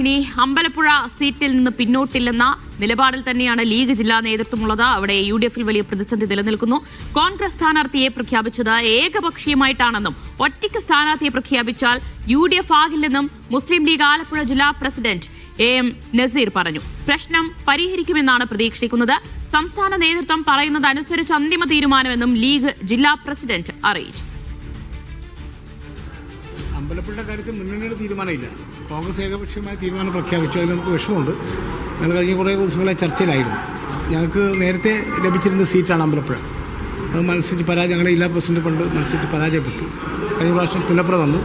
ഇനി അമ്പലപ്പുഴ സീറ്റിൽ നിന്ന് പിന്നോട്ടില്ലെന്ന നിലപാടിൽ തന്നെയാണ് ലീഗ് ജില്ലാ നേതൃത്വമുള്ളത്. അവിടെ യു ഡി എഫിൽ വലിയ പ്രതിസന്ധി നിലനിൽക്കുന്നു. കോൺഗ്രസ് സ്ഥാനാർത്ഥിയെ പ്രഖ്യാപിച്ചത് ഏകപക്ഷീയമായിട്ടാണെന്നും ഒറ്റയ്ക്ക് സ്ഥാനാർത്ഥിയെ പ്രഖ്യാപിച്ചാൽ യു ഡി എഫ് ആകില്ലെന്നും മുസ്ലിം ലീഗ് ആലപ്പുഴ ജില്ലാ പ്രസിഡന്റ് എ എം നസീർ പറഞ്ഞു. പ്രശ്നം പരിഹരിക്കുമെന്നാണ് പ്രതീക്ഷിക്കുന്നത്. സംസ്ഥാന നേതൃത്വം പറയുന്നത് അനുസരിച്ച് അന്തിമ തീരുമാനമെന്നും ലീഗ് ജില്ലാ പ്രസിഡന്റ് അറിയിച്ചു. അമ്പലപ്പുഴ കാര്യത്തിൽ മുന്നണിയുടെ തീരുമാനമില്ല. കോൺഗ്രസ് ഏകപക്ഷീയമായ തീരുമാനം പ്രഖ്യാപിച്ചു. അതിൽ നമുക്ക് വിഷമമുണ്ട്. ഞങ്ങൾ കഴിഞ്ഞ കുറേ ദിവസങ്ങളെ ചർച്ചയിലായിരുന്നു. ഞങ്ങൾക്ക് നേരത്തെ ലഭിച്ചിരുന്ന സീറ്റാണ് അമ്പലപ്പുഴ. അത് മത്സരിച്ച് പരാജയം ഞങ്ങളുടെ ജില്ലാ പ്രസിഡന്റ് പണ്ട് മത്സരിച്ച് പരാജയപ്പെട്ടു. കഴിഞ്ഞ പ്രാവശ്യം പുനപ്ര വന്നു.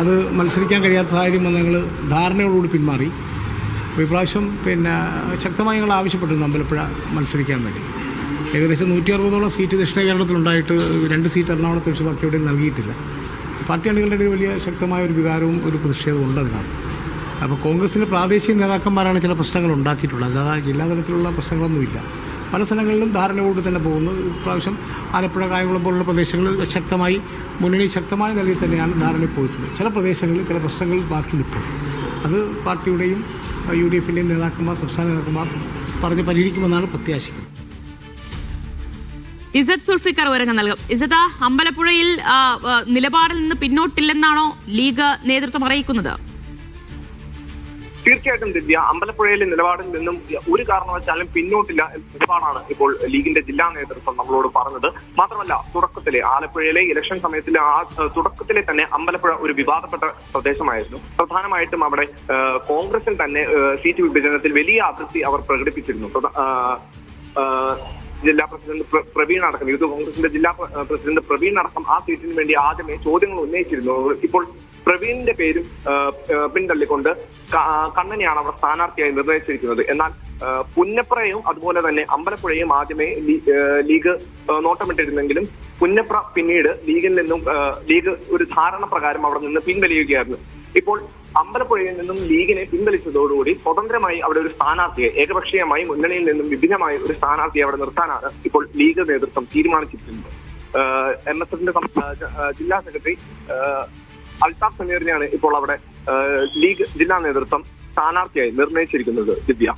അത് മത്സരിക്കാൻ കഴിയാത്ത സാഹചര്യം വന്ന് ഞങ്ങൾ ധാരണയോടുകൂടി പിന്മാറി. അപ്പോൾ ഇപ്രാവശ്യം പിന്നെ ശക്തമായി ഞങ്ങൾ ആവശ്യപ്പെട്ടിരുന്നു അമ്പലപ്പുഴ മത്സരിക്കാൻ വേണ്ടി. ഏകദേശം നൂറ്റി അറുപതോളം സീറ്റ് ദക്ഷിണ കേരളത്തിലുണ്ടായിട്ട് രണ്ട് സീറ്റ് എറണാകുളത്ത് വെച്ച് ബാക്കി എവിടെയും നൽകിയിട്ടില്ല. പാർട്ടി അണികളുടെ ഇടയിൽ വലിയ ശക്തമായ ഒരു വികാരവും ഒരു പ്രതിഷേധവും ഉണ്ട് അതിനകത്ത്. അപ്പോൾ കോൺഗ്രസിന്റെ പ്രാദേശിക നേതാക്കന്മാരാണ് ചില പ്രശ്നങ്ങൾ ഉണ്ടാക്കിയിട്ടുള്ളത്. അല്ലാതെ ജില്ലാതലത്തിലുള്ള പ്രശ്നങ്ങളൊന്നുമില്ല പല സ്ഥലങ്ങളിലും ധാരണയോട് തന്നെ പോകുന്നു. ഇപ്രാവശ്യം ആലപ്പുഴ കായംകുളം പോലുള്ള പ്രദേശങ്ങളിൽ ശക്തമായി മുന്നണി ശക്തമായ നിലയിൽ തന്നെയാണ് ധാരണയിൽ പോയിട്ടുള്ളത് ചില പ്രദേശങ്ങളിൽ ചില പ്രശ്നങ്ങൾ ബാക്കി നിൽപ്പുണ്ട് അത് പാർട്ടിയുടെയും യു ഡി എഫിന്റെയും നേതാക്കന്മാർ സംസ്ഥാന നേതാക്കന്മാർ പറഞ്ഞ് പരിഹരിക്കുമെന്നാണ് പ്രത്യാശിക്കുന്നത്. ഇസത്ത് സുൽഫിക്കർ വിവരങ്ങൾ നൽകും. ഇസത അമ്പലപ്പുഴയിൽ നിലപാടിൽ നിന്ന് പിന്നോട്ടില്ലെന്നാണോ ലീഗ് നേതൃത്വം അറിയിക്കുന്നത്? തീർച്ചയായിട്ടും ദിവ്യ അമ്പലപ്പുഴയിലെ നിലപാടിൽ നിന്നും ഒരു കാരണവശാലും പിന്നോട്ടില്ല നിലപാടാണ് ഇപ്പോൾ ലീഗിന്റെ ജില്ലാ നേതൃത്വം നമ്മളോട് പറഞ്ഞത്. മാത്രമല്ല തുടക്കത്തിലെ ആലപ്പുഴയിലെ ഇലക്ഷൻ സമയത്തിലെ ആ തുടക്കത്തിലെ തന്നെ അമ്പലപ്പുഴ ഒരു വിവാദപ്പെട്ട പ്രദേശമായിരുന്നു. പ്രധാനമായിട്ടും അവിടെ കോൺഗ്രസിൽ തന്നെ സീറ്റ് വിഭജനത്തിൽ വലിയ അതൃപ്തി അവർ പ്രകടിപ്പിച്ചിരുന്നു. ജില്ലാ പ്രസിഡന്റ് പ്രവീൺ അടക്കം യൂത്ത് കോൺഗ്രസിന്റെ ജില്ലാ പ്രസിഡന്റ് പ്രവീൺ അടക്കം ആ സീറ്റിന് വേണ്ടി ആദ്യമേ ചോദ്യങ്ങൾ ഉന്നയിച്ചിരുന്നു. ഇപ്പോൾ പ്രവീണിന്റെ പേരും പിന്തള്ളിക്കൊണ്ട് കണ്ണനെയാണ് അവർ സ്ഥാനാർത്ഥിയായി നിർണയിച്ചിരിക്കുന്നത്. എന്നാൽ പുന്നപ്രയും അതുപോലെ തന്നെ അമ്പലപ്പുഴയും ആദ്യമേ ലീഗ് നോട്ടമിട്ടിരുന്നെങ്കിലും പുന്നപ്ര പിന്നീട് ലീഗിൽ നിന്നും ലീഗ് ഒരു ധാരണ പ്രകാരം അവിടെ നിന്ന് പിൻവലിയുകയായിരുന്നു. ഇപ്പോൾ അമ്പലപ്പുഴയിൽ നിന്നും ലീഗിനെ പിൻവലിച്ചതോടുകൂടി സ്വതന്ത്രമായി അവിടെ ഒരു സ്ഥാനാർത്ഥിയെ ഏകപക്ഷീയമായി മുന്നണിയിൽ നിന്നും വിഭിന്നമായി ഒരു സ്ഥാനാർത്ഥിയെ അവിടെ നിർത്താനാണ് ഇപ്പോൾ ലീഗ് നേതൃത്വം തീരുമാനിച്ചിട്ടുണ്ട് എം എസ് എഫിന്റെ ജില്ലാ സെക്രട്ടറി അൽതാഫ് സമീറിനെയാണ് ഇപ്പോൾ അവിടെ ലീഗ് ജില്ലാ നേതൃത്വം സ്ഥാനാർത്ഥിയായി നിർണയിച്ചിരിക്കുന്നത് ദിവ്യ.